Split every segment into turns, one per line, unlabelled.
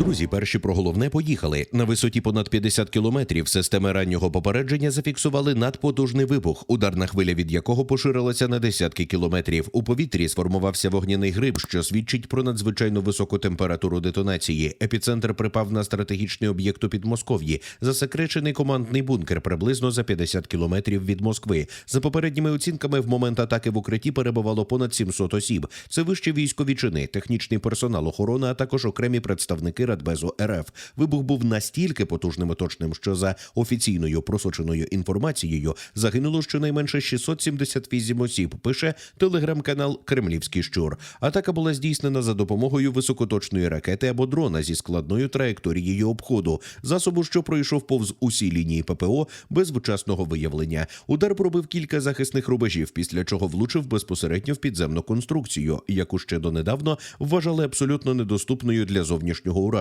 друзі, перші про головне поїхали. На висоті понад 50 кілометрів системи раннього попередження зафіксували надпотужний вибух, ударна хвиля від якого поширилася на десятки кілометрів. У повітрі сформувався вогняний гриб, що свідчить про надзвичайно високу температуру детонації. Епіцентр припав на стратегічний об'єкт у Підмосков'ї, засекречений командний бункер приблизно за 50 кілометрів від Москви. За попередніми оцінками, в момент атаки в укритті перебувало понад 700 осіб. Це вищі військові чини, технічний персонал охорони, а також окремі представники Радбезу РФ. Вибух був настільки потужним і точним, що за офіційною просоченою інформацією загинуло щонайменше 678 осіб. Пише телеграм-канал Кремлівський щур. Атака була здійснена за допомогою високоточної ракети або дрона зі складною траєкторією обходу, засобу, що пройшов повз усі лінії ППО без вчасного виявлення. Удар пробив кілька захисних рубежів, після чого влучив безпосередньо в підземну конструкцію, яку ще донедавно вважали абсолютно недоступною для зовнішнього ураження.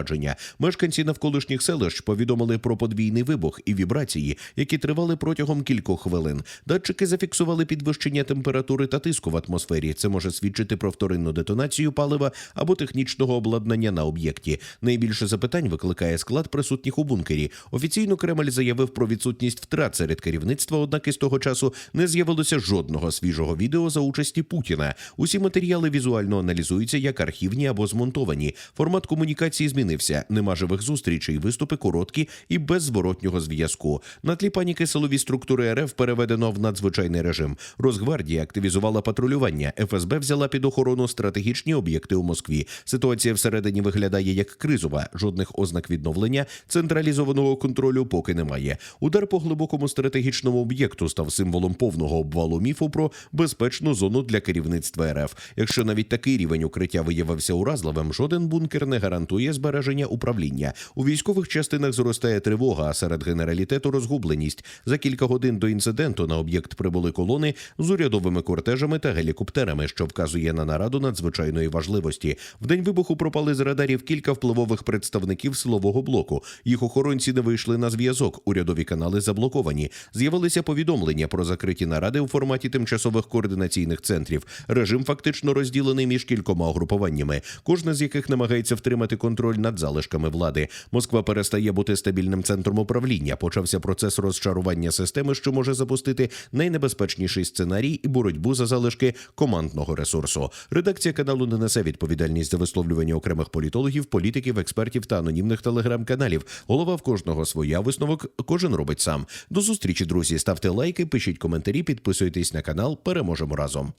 Мешканці навколишніх селищ повідомили про подвійний вибух і вібрації, які тривали протягом кількох хвилин. Датчики зафіксували підвищення температури та тиску в атмосфері. Це може свідчити про вторинну детонацію палива або технічного обладнання на об'єкті. Найбільше запитань викликає склад присутніх у бункері. Офіційно Кремль заявив про відсутність втрат серед керівництва. Однак із того часу не з'явилося жодного свіжого відео за участі Путіна. Усі матеріали візуально аналізуються як архівні або змонтовані. Формат комунікації змінився. Нема живих зустрічей, виступи короткі і без зворотнього зв'язку. На тлі паніки силові структури РФ переведено в надзвичайний режим. Росгвардія активізувала патрулювання. ФСБ взяла під охорону стратегічні об'єкти у Москві. Ситуація всередині виглядає як кризова. Жодних ознак відновлення централізованого контролю поки немає. Удар по глибокому стратегічному об'єкту став символом повного обвалу міфу про безпечну зону для керівництва РФ. Якщо навіть такий рівень укриття виявився уразливим, жоден бункер не гарантує збереження управління. У військових частинах зростає тривога, а серед генералітету розгубленість. За кілька годин до інциденту на об'єкт прибули колони з урядовими кортежами та гелікоптерами, що вказує на нараду надзвичайної важливості. В день вибуху пропали з радарів кілька впливових представників силового блоку. Їх охоронці не вийшли на зв'язок. Урядові канали заблоковані. З'явилися повідомлення про закриті наради у форматі тимчасових координаційних центрів. Режим фактично розділений між кількома угрупуваннями, кожне з яких намагається втримати контроль над залишками влади. Москва перестає бути стабільним центром управління. Почався процес розчарування системи, що може запустити найнебезпечніший сценарій і боротьбу за залишки командного ресурсу. Редакція каналу не несе відповідальність за висловлювання окремих політологів, політиків, експертів та анонімних телеграм-каналів. Голова в кожного своя висновок. Кожен робить сам. До зустрічі, друзі. Ставте лайки, пишіть коментарі, підписуйтесь на канал. Переможемо разом.